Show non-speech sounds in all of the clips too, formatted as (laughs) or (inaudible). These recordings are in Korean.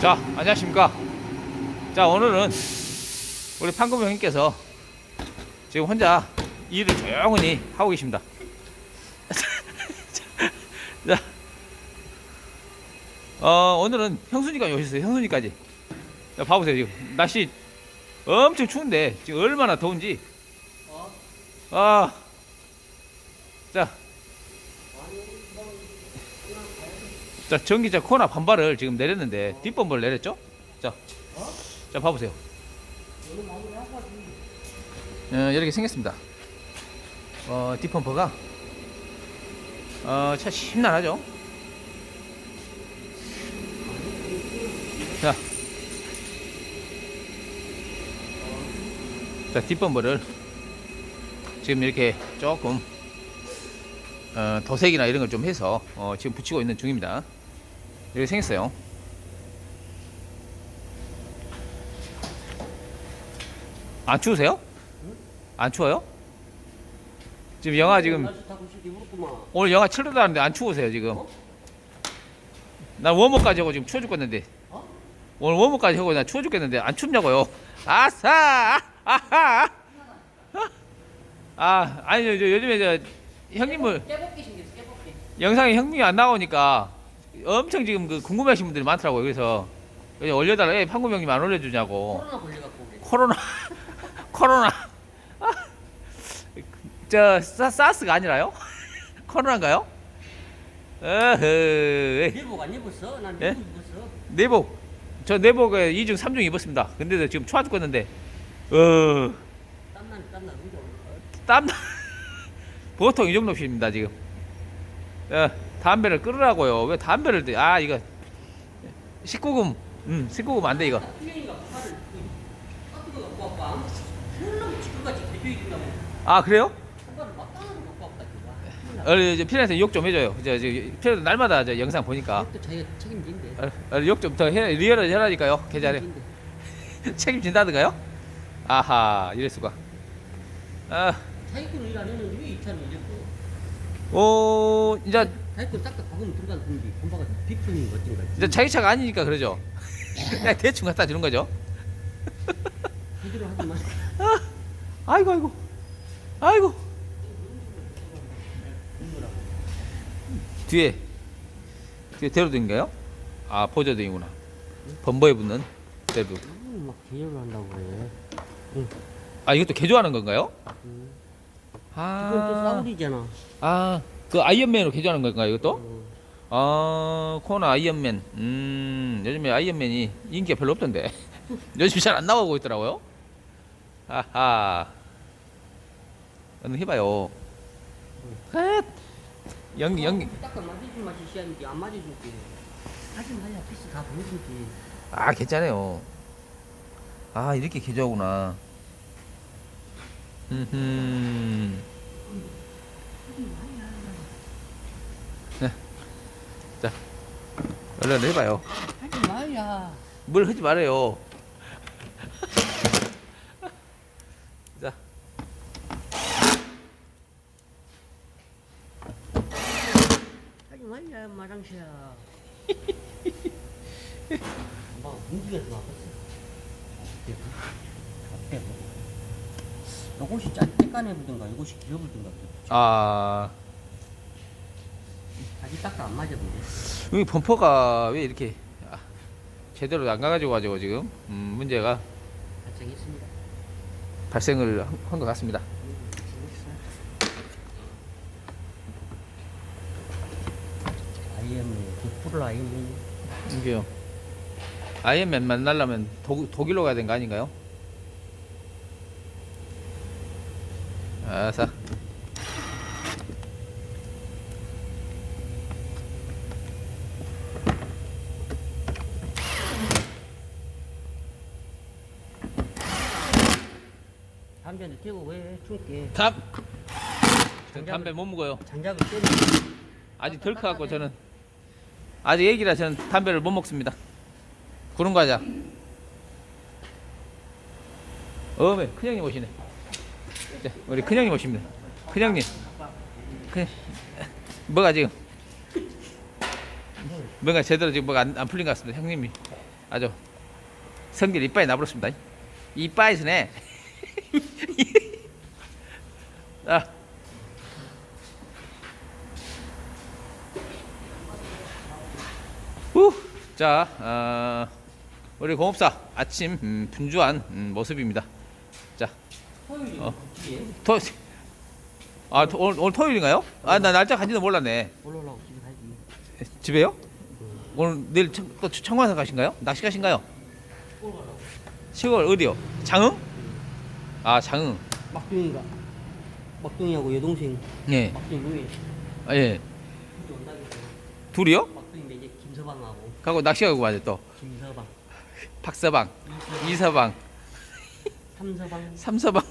자, 안녕하십니까. 자, 오늘은 우리 판금 형님께서 지금 혼자 일을 조용히 하고 계십니다. (laughs) 자, 어, 오늘은 형수님까지 오셨어요. 형수님까지. 자, 봐보세요. 지금 날씨 엄청 추운데 지금 얼마나 더운지. 아, 자, 자 전기차 코나 반발을 지금 내렸는데 뒷범버를 내렸죠? 자, 자 봐보세요. 어, 이렇게 생겼습니다. 어, 뒷범퍼가 어, 차 심란하죠? 자, 자 뒷범버를 지금 이렇게 조금 어, 도색이나 이런 걸 좀 해서 어, 지금 붙이고 있는 중입니다. 이렇게 생겼어요. 안 추우세요? 안 추워요? 지금 영하 지금. 오늘 영하 7도도 하는데 안 추우세요 지금? 난 워머까지 하고 지금 추워 죽겠는데 어? 오늘 워머까지 하고 나 추워 죽겠는데 안 춥냐고요? 아싸! 아하! 아 아니 저 요즘에 저 형님을 깨볶이 생겼어, 깨볶이. 영상에 형님이 안 나오니까 엄청 지금 그 궁금해하시는 분들이 많더라고요. 그래서 올려달라. 왜 판금 형님 안 올려주냐고. 코로나 걸려갖고. 코로나 (laughs) 코로나 아, 저 사, 사스가 아니라요? (laughs) 코로나인가요? 어허 내복 안 입었어? 난 예? 내복 입었어. 내복 저 내복에 2중 3중 입었습니다. 근데도 지금 추워 죽겠는데 어 땀나는 땀나. 근데 땀 (laughs) 보통 이 정도 피입니다 지금. 어, 담배를 끊으라고요. 왜 담배를 대- 아 이거 19금 음 19금 안 돼 이거. 아 그래요? 어, 이제 필요해서 욕좀 해줘요. 저, 저 필요 날마다 저 영상 보니까 또 자기가 책임진대. 어, 어, 욕좀 더 해, 해라니까요. 계좌에 책임진대. (laughs) 책임진다든가요? 아하 이럴 수가. 아, 자기 거는 일안 했는데 왜 이 차는 이랬고. 오 이제 자기 건 딱딱 박으면 들어가는 건데 본바가 비품인 것 같은 거. 이제 자기 차가 아니니까 그러죠. (laughs) 그냥 대충 갖다 주는 거죠. 제대로 하지 마. (laughs) 아이고 아이고 아이고 뒤에 뒤에 대로등인가요? 아 보조등이구나. 범버에 붙는 대로. 음, 막 계열을 한다고 그래. 아 이것도 개조하는 건가요? 음. 아, 이건 또 사울이잖아. 아, 그 아이언맨으로 개조하는 건가요, 이것도? 어. 아, 코나 아이언맨. 음, 요즘에 아이언맨이 인기가 별로 없던데. (laughs) 요즘 잘 안 나오고 있더라고요. 아하. 얼른 해봐요. 헷. 연기, 연기. 딱딱 맞아줄 맛이 시야인지 안 맞아줄게. 하지 말야 피스 다 보여줄게. 아, 괜찮아요. 아, 이렇게 개조하구나. 음, 네. 자, 얼른 해봐요. 하지 말야. 뭘 하지 말아요. 자, 하지 말야 마랑샤. 막 공기가 나왔어. 이것이 짧게 까내 보든가 이것이 길어 보든가 아, 아직 딱딱 안 맞아 보네. 여기 범퍼가 왜 이렇게 아, 제대로 안 가가지고 가지고 지금 음, 문제가 발생했습니다. 발생을 한 것 같습니다. 그 이게요. 아이언맨 만나려면 독, 독일로 가야 되는 거 아닌가요? 아싸. 담배 한대 태고 왜 춤게 담. 전 담배 못 먹어요. 장작을 때려. 아직 덜 커갖고 저는 아직 애기라 저는 담배를 못 먹습니다. 구름 과자. 어메 큰형님 오시네. 자, 우리 큰형님 오십니다. 큰형님. 큰 뭐가 지금 뭔가 제대로 지금 뭐가 안, 안 풀린 것 같습니다. 형님이 아주 성질 이빠이 나버렸습니다. 이빠이스네. (laughs) 아. 후. 자, 어, 우리 공업사 아침 음, 분주한 음, 모습입니다. 자, 어. 토, 아, 토, 오늘, 오늘 토요일인가요? 아, 나 날짜 간지도 몰랐네. 올라오려고 집에 가야지. 집에요? 오늘 내일 청, 또 청관사 가신가요? 낚시 가신가요? 시골 어디요? 장흥? 아, 장흥. 막둥이가 막둥이하고 여동생 예. 막둥이 누이 아, 예. 둘이요? 막둥이인데 이제 김서방하고 가고 낚시 가고 가죠 또. 김서방, 박서방, 이서방, 이서방, 삼서방 삼서방.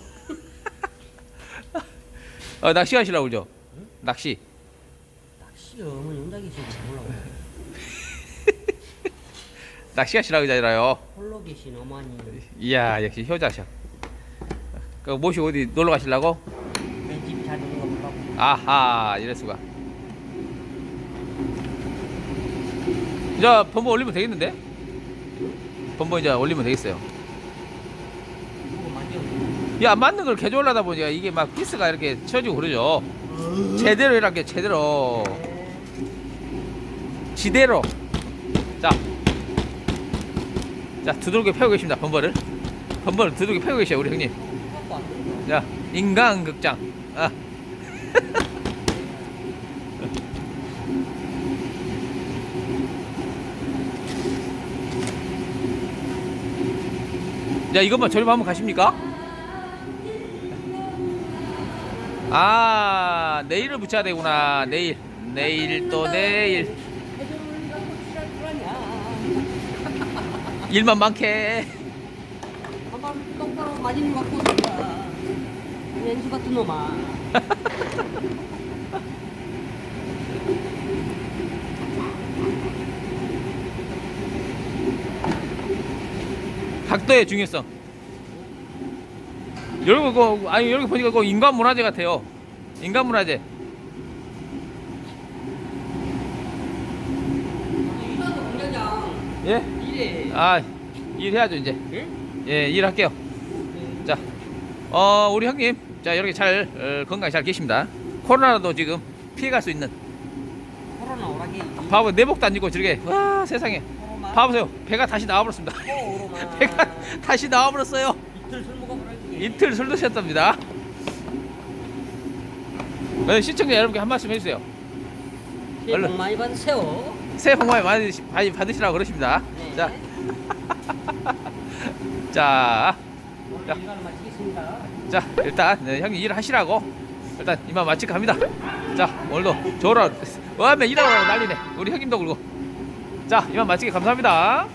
(laughs) 어, 낚시 가시라고 그러죠? 낚시. 낚시 어머니 온다 계시지 몰라고. 낚시 가시라고 그러잖아요. 홀로 계신 어머니 이야, 역시 효자셔. 그 모시고 어디 놀러 가시려고? 내집 자는 거 보라고. 아하, 이럴 수가. 이제 번보 올리면 되겠는데? 번보 이제 올리면 되겠어요. 야, 맞는 걸 개조하려다 보니까 이게 막 피스가 이렇게 쳐지고 그러죠. 제대로 이렇게 제대로. 지대로. 자. 자, 두들겨 패고 계십니다, 번보를. 번보를 두들겨 패고 계셔요, 우리 형님. 자, 인간극장. 아. (laughs) 자, 이것만 저렴 한번 가십니까? 아, 내일을 붙여야 되구나. 내일. 내일 또 내일. 일만 많게. 맞은 거 갖고 온다. 연수 같은 놈아. (laughs) 각도의 중요성. 여러분, 그, 아니, 여기 보니까 그 인간 문화재 같아요. 인간 문화재. 이가도 공장장 예? 이래. 아, 일해야죠, 이제. 예? 예, 일할게요. 자, 어, 우리 형님. 자, 이렇게 잘, 어, 건강히 잘 계십니다. 코로나도 지금 피해갈 수 있는. 코로나 오라게. 봐봐, 내복도 안 입고 저렇게. 와, 세상에. 코로나. 봐보세요. 배가 다시 나와버렸습니다. 코로나. (laughs) 배가 다시 나와버렸어요. 이틀 술 먹어보라게. 이틀 술 드셨답니다. 네, 시청자 여러분께 한 말씀 해주세요. 새해 얼른. 복 많이 받으세요. 새해 복 많이 받으시- 많이 받으시라고 그러십니다. 네. 자, (laughs) 자, 자. 자, 일단 네, 형님 일 하시라고 일단 이만 마치고 갑니다. 자, 오늘도 저러 와면 일하라고 난리네. 우리 형님도 그러고. 자, 이만 마치게 감사합니다.